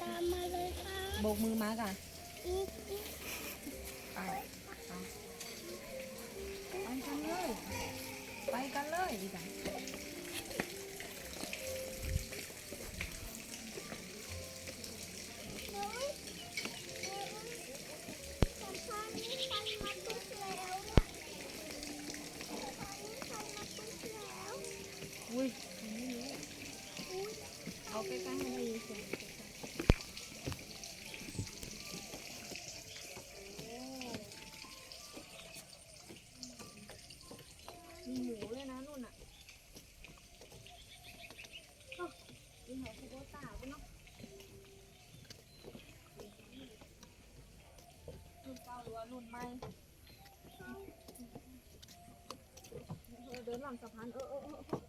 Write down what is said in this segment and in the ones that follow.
โบกมือมากันอีกอีกไปไปไปกันเลย ไปกันเลยดีกันเฮ้ยสะพานนี้ทำมาปุ๊บแล้วเนี่ยสะพานนี้ทำมาปุ๊บแล้วอุ้ยอุ้ยเอาใกล้ๆให้ได้ยินเสียงมีหมูเลยนะนู่นน่ะอ้าวมีหมูคูโบต้าด้วยเนาะรุ่นเก่าหรือว่ารุ่นใหม่ เอองสะพานเออเออเออเออ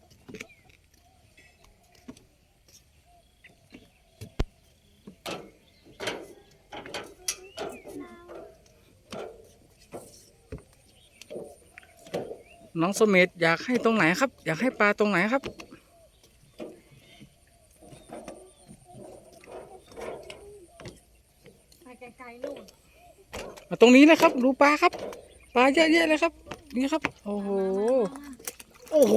น้องสมิธอยากให้ตรงไหนครับ อยากให้ปลาตรงไหนครับ ไปไกลๆนู่นมาตรงนี้นะครับ ดูปลาครับ ปลาเยอะแยะเลยครับ นี่ครับ โอ้โห โอ้โห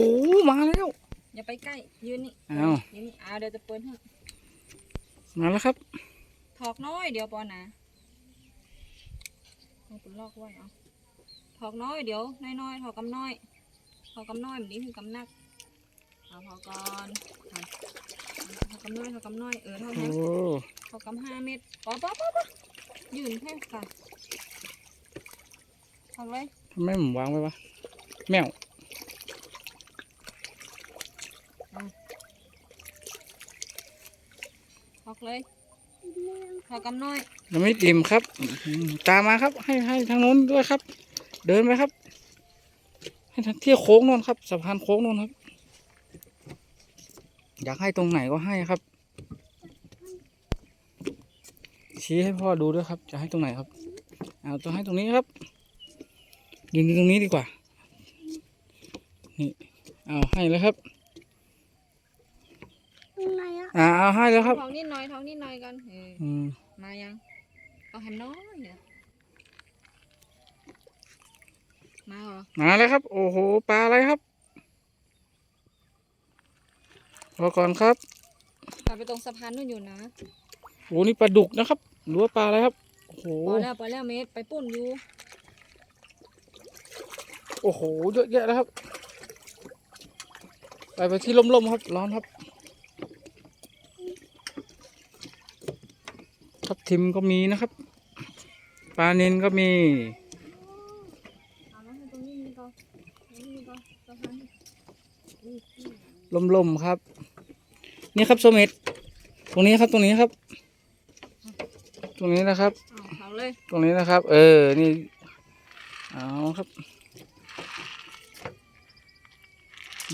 มาแล้ว อย่าไปใกล้ ยืนนี่อ้าว ยืนนี่อ้าวเดี๋ยวจะเปิดให้มาแล้วครับ ถอกน้อยเดี๋ยวปอนะเอาเป็นลอกไว้เอาถอกน้อยเดี๋ยวน้อยๆถอกกำน้อยถอกกำน้อยแบบนี้คือกำนักเอาพอก่อนเอาถอกกำน้อยถอกกำน้อยเออเท่าโอ้นี้ถอกกำห้าเม็ดปอปอปอปอยืนให้ค่ะถอกเลยทำไมผมวางไว้วะแมว ถอก เลยถอกำน้อยยังไม่อิ่มครับ ตามมาครับ ให้ให้ทางโน้นด้วยครับ เดินไปครับ ให้ทางที่โค้งโน้นครับสะพานโค้งโน้นครับ อยากให้ตรงไหนก็ให้ครับ ชี้ให้พ่อดูด้วยครับ จะให้ตรงไหนครับเอาต้องให้ตรงนี้ครับยืนตรงนี้ดีกว่า นี่ เอาให้แล้วครับ ตรงไหนอะอ่าเอาให้แล้วครับถอกนิดหน่อยถอกนิดหน่อยกันเอออืมมายังเอาหันน้อยเนี่ยมาเหรอมาแล้วครับ โอ้โหปลาอะไรครับรอก่อนครับกลับไปตรงสะพานนู่นอยู่นะโอ้นี่ปลาดุกนะครับหรือว่าปลาอะไรครับโอ้โหพอแล้วพอแล้วเมตรไปปุ่นอยู่โอ้โหเยอะแยะแล้วครับ ไปไปที่ร่มๆครับ ร้อนครับ ทับทิมก็มีนะครับ ปลาเนนก็มีเอาแล้วให้ตรงนี้มีก่อนตรงนี้มีก่อนสะพานนี่นี่ร่มๆครับ นี่ครับโซเมตตรงนี้ครับตรงนี้ครับ ตรงนี้นะครับเอาเอาเลยตรงนี้นะครับ เออ นี่ เอาครับ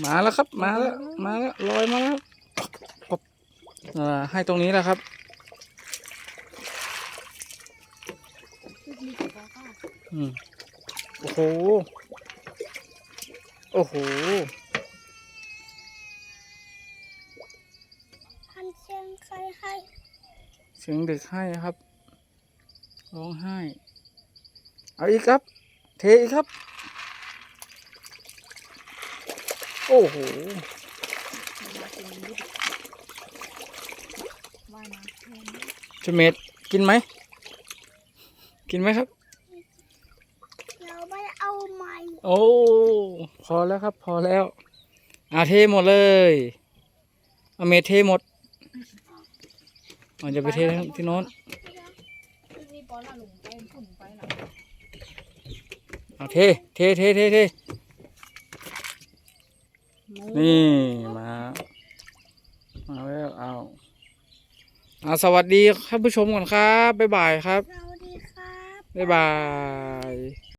มาแล้วครับ มาแล้ว มาแล้วลอยมาแล้วครับอ่าให้ตรงนี้แหละครับ มีกี่ปลาก็ อืมโอ้โห โอ้โหพันเชียงใครให้เสียงเด็กให้ครับ ร้องไห้ เอาอีกครับ เทอีกครับ โอ้โหมากินนิดว่ายน้ำแทนชเมดกินไหม กินไหมครับ เราไม่เอาใหม่ โอ้ พอแล้วครับ พอแล้วอ่าเทหมดเลยเอาเมดเทหมดมันจะไปเทที่โน้นนี่ปอละหลุมไปปุ่นไปละเอาเท เท เท เท เท นี่ มา มาแล้วเอาเอาสวัสดีท่านผู้ชมก่อนครับ บ๊ายบายครับ สวัสดีครับ บ๊ายบาย